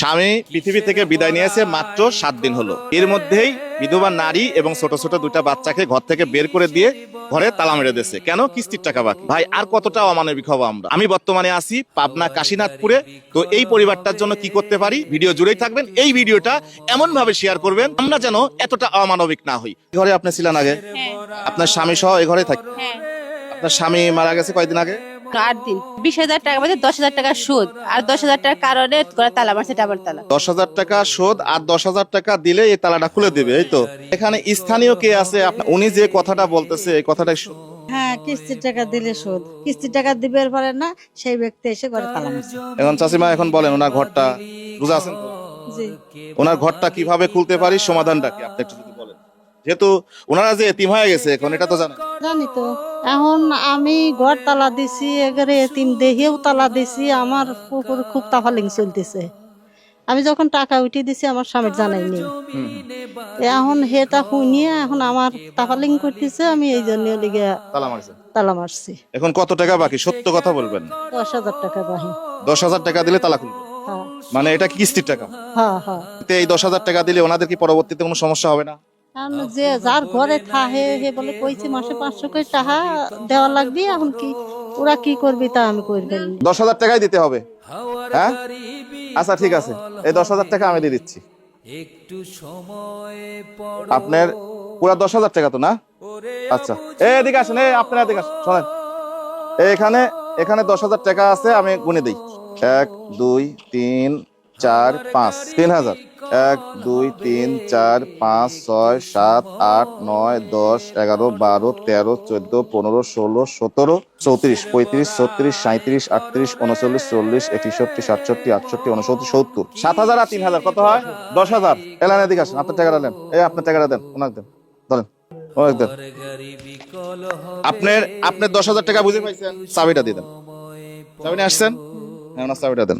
স্বামী পৃথিবী থেকে বিদায় নিয়েছে মাত্র সাত দিন হলো। এর মধ্যেই বিধবা নারী এবং ছোট ছোট দুটা বাচ্চাকে ঘর থেকে বের করে দিয়ে ঘরে তালা মেরে দিয়েছে। কেন? কিস্তির টাকা বাকি। ভাই আর কতটা অমানবিক হব আমরা? আমি বর্তমানে আছি পাবনা কাশীনাথপুরে। তো এই পরিবারটার জন্য কি করতে পারি? ভিডিও জুড়েই থাকবেন। এই ভিডিওটা এমন ভাবে শেয়ার করবেন আমরা যেন এতটা অমানবিক না হই। ঘরে আপনি ছিলেন আগে? হ্যাঁ। আপনার স্বামী সহ এই ঘরে থাকি হ্যাঁ। আপনার স্বামী মারা গেছে কয়দিন আগে? আট দিন? বিশ হাজার টাকা মধ্যে দশ হাজার টাকা সুদ। আর দশ হাজার টাকার কারণে করে তালা মারছে ডাবল তালা। দশ হাজার টাকা শোধ আর দশ হাজার টাকা দিলে এই তালাটা খুলে দেবে এই তো। এখানে স্থানীয় কে আছে? উনি যে কথাটা বলতেছে এই কথাটা হ্যাঁ কিস্তির টাকা দিলে শোধ কিস্তির টাকা দিবে পারে না সেই ব্যক্তি এসে ঘরে তালা মারছে। এখন চাষিমা এখন বলেন ওনার ঘরটা রোজা আছেন তো? ওনার ঘরটা কীভাবে খুলতে পারি সমাধানটা কি? আপনি একটু যদি বলেন। যেহেতু ওনারা যে এতিম হয়ে গেছে এখন এটা তো জানেন। জানি তো। এখন আমি ঘর তালা দিছি এবারে তিন দেহেও তালা দিছি আমার পুকুর খুব তাফালিং চলতেছে। আমি যখন টাকা উঠিয়ে দিছি আমার স্বামীর জানাই নেই। এখন হেটা শুনিয়ে এখন আমার তাফালিং করতেছে আমি এই জন্য লিগে তালা মারছে। তালা মারছি। এখন কত টাকা বাকি? সত্য কথা বলবেন। দশ হাজার টাকা বাহি দশ হাজার টাকা দিলে তালা খুলবে। হ্যাঁ। মানে এটা কি কিস্তির টাকা? হ্যাঁ হ্যাঁ। এই দশ হাজার টাকা দিলে ওনাদের কি পরবর্তীতে কোনো সমস্যা হবে না? যে যার ঘরে থাহে হে বলে কইছে মাসে পাঁচশো করে টাকা দেওয়া লাগবে এখন কি ওরা কি করবি তা আমি করবেন দশ হাজার টাকাই দিতে হবে। হ্যাঁ? আচ্ছা ঠিক আছে। এই দশ হাজার টাকা আমি দিয়ে দিচ্ছি। আপনার পুরা দশ হাজার টাকা তো না? আচ্ছা। এই এদিকে আসেন এই আপনার এদিকে আসেন শোনেন এখানে এখানে দশ হাজার টাকা আছে আমি গুনে দিই। এক দুই তিন চার পাঁচ তিন হাজার। এক, দুই, তিন, চার, পাঁচ, ছয়, সাত, আট, নয়, দশ, এগারো, বারো, তেরো, চোদ্দ, পনেরো, ষোলো, সতেরো, চৌত্রিশ, পঁয়ত্রিশ, ছত্রিশ সাঁত্রিশ আটত্রিশ, উনচল্লিশ, চল্লিশ, একষট্টি, সাতষট্টি, আটষট্টি, উনসত্তর, সত্তর। সাত হাজার আর তিন হাজার, কত হয়? দশ হাজার। এলেন এদিকে আসেন, আপনার টাকাটা দেন এই আপনার টাকাটা দেন, ওনাকে দেন। ধরেন আপনার আপনার দশ হাজার টাকা বুঝে পাইছেন, চাবিটা দিয়ে দেন। চাবিটা আসছেন? হ্যাঁ ওনার চাবিটা দেন।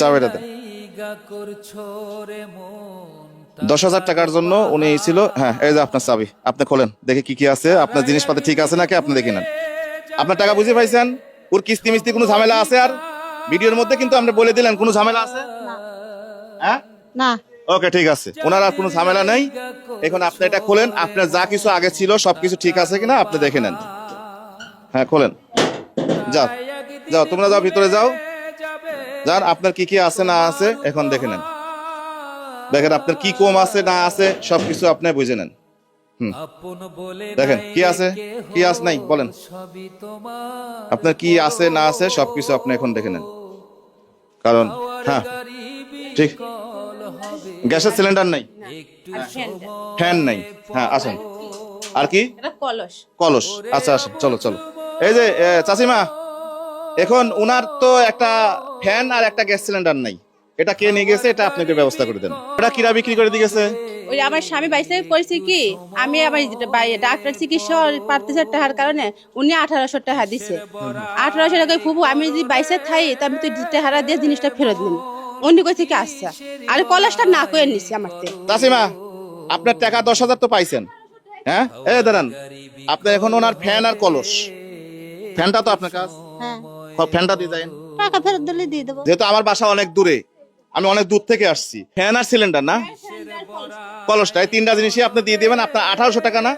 চাবিটা দেন। দশ হাজার টাকার জন্য উনি ছিল হ্যাঁ এই যে আপনার চাবি আপনি খোলেন দেখে কি কি আছে আপনার জিনিসপাতি ঠিক আছে নাকি আপনি দেখে নেন। আপনার টাকা বুঝে পাইছেন? ওর কিস্তি মিস্তি কোনো ঝামেলা আছে আর? ভিডিওর মধ্যে কিন্তু আমরা বলে দিলেন কোনো ঝামেলা আছে? হ্যাঁ? না। ওকে ঠিক আছে। ওনার আর কোনো ঝামেলা নেই। এখন আপনি এটা খোলেন আপনার যা কিছু আগে ছিল সবকিছু ঠিক আছে কিনা আপনি দেখে নেন। হ্যাঁ খোলেন। যাও। যাও তোমরা যাও ভিতরে যাও। যান আপনার কি কি আছে না আছে এখন দেখে নেন। দেখেন আপনার কি কম আছে না আছে সবকিছু আপনি বুঝে নেন। দেখেন কি আছে কি আছে নাই বলেন। আপনার কি আছে না আছে সবকিছু আপনি এখন দেখে নেন। কারণ হ্যাঁ ঠিক। গ্যাসের সিলিন্ডার নাই। ফ্যান নাই। হ্যাঁ আসেন। আর কি? কলস। কলস। আচ্ছা আসেন চলো চলো। এই যে চাচিমা এখন উনার তো একটা ফ্যান আর একটা গ্যাস সিলিন্ডার নাই। এটা কে নিয়ে গেছে এটা আপনাকে ব্যবস্থা করে দেন। এটা কিরা বিক্রি করে দিয়ে গেছে? ওই আমার স্বামী বাইসে করেছে কি আমি আমার ডাক্তার চিকিৎসা পারতেছে টাকার কারণে উনি আঠারোশো টাকা দিছে। আঠারোশো টাকা ফুবু আমি যদি বাইসে থাই তা আমি তো টাকা দিয়ে জিনিসটা ফেরত দিন উনি কই থেকে আসছে আর কলসটা না করে নিছি আমার চাচিমা আপনার টাকা দশ হাজার তো পাইছেন। হ্যাঁ? এ দাঁড়ান। আপনি এখন ওনার ফ্যান আর কলস। ফ্যানটা তো আপনার কাজ। হ্যাঁ। ফ্যানটা দিয়ে যায় টাকা ফেরত দিলে দিয়ে দেবো। যেহেতু আমার বাসা অনেক দূরে আমি অনেক দূর থেকে আসছি। ফ্যান আর সিলিন্ডার না? কলসটা এই তিনটা জিনিসই আপনি দিয়ে দিবেন আপনার আঠারোশো টাকা না?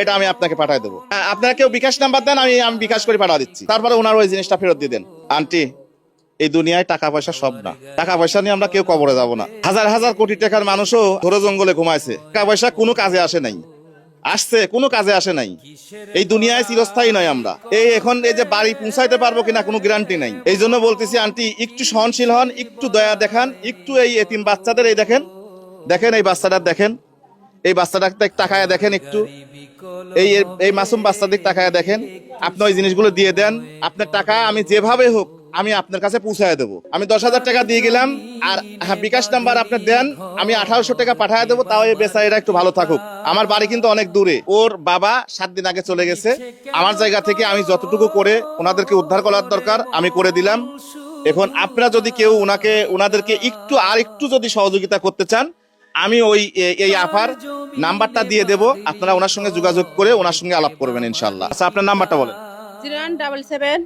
এটা আমি আপনাকে পাঠাই দেবো। হ্যাঁ, আপনারা কেউ বিকাশ নাম্বার দেন আমি আমি বিকাশ করে পাঠা দিচ্ছি। তারপরে ওনার ওই জিনিসটা ফেরত দিয়ে দেন। আন্টি এই দুনিয়ায় টাকা পয়সা সব না। টাকা পয়সা নিয়ে আমরা কেউ কবরে যাব না। হাজার হাজার কোটি টাকার মানুষও ধরে জঙ্গলে ঘুমাইছে। টাকা পয়সা কোনো কাজে আসে নাই। আসছে, কোনো কাজে আসে নাই। এই দুনিয়ায় চিরস্থায়ী নয় আমরা। এই এখন এই যে বাড়ি পৌঁছাইতে পারব কিনা কোনো গ্যারান্টি নাই। এই জন্য বলতেছি, আন্টি, একটু সহনশীল হন, একটু দয়া দেখান, একটু এই এতিম বাচ্চাদের, এই দেখেন দেখেন এই বাচ্চাটা, দেখেন, এই বাচ্চাটাকে তাকায় দেখেন একটু। এই এই মাসুম বাচ্চাদের তাকায় দেখেন। আপনি ওই জিনিসগুলো দিয়ে দেন। আপনার টাকা আমি যেভাবে হোক আমি আপনার কাছে পৌঁছায় দেবো। আমি দশ হাজার টাকা দিয়ে গেলাম আর হ্যাঁ, বিকাশ নাম্বার আপনার দেন আমি আঠারোশো টাকা পাঠায় দেবো তাও এই বেচারিরা একটু ভালো থাকুক। আমার বাড়ি কিন্তু অনেক দূরে। ওর বাবা সাত দিন আগে চলে গেছে। আমার জায়গা থেকে আমি যতটুকু করে ওনাদেরকে উদ্ধার করার দরকার আমি করে দিলাম। এখন আপনারা যদি কেউ ওনাকে ওনাদেরকে একটু আর একটু যদি সহযোগিতা করতে চান আমি ওই এই আফার নাম্বারটা দিয়ে দেব। আপনারা ওনার সঙ্গে যোগাযোগ করে ওনার সঙ্গে আলাপ করবেন ইনশাল্লাহ আচ্ছা আপনার নাম্বারটা বলেন। Zero double seven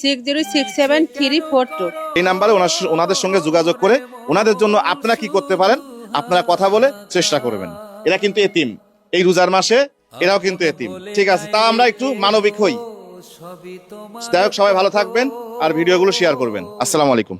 six zero six seven three four two এই নাম্বারে ওনাদের সঙ্গে যোগাযোগ করে ওনাদের জন্য আপনারা কি করতে পারেন আপনারা কথা বলে চেষ্টা করবেন। এরা কিন্তু এতিম। এই রোজার মাসে এরাও কিন্তু এতিম। ঠিক আছে তা আমরা একটু মানবিক হই। যাই হোক সবাই ভালো থাকবেন আর ভিডিওগুলো শেয়ার করবেন। আসসালামু আলাইকুম।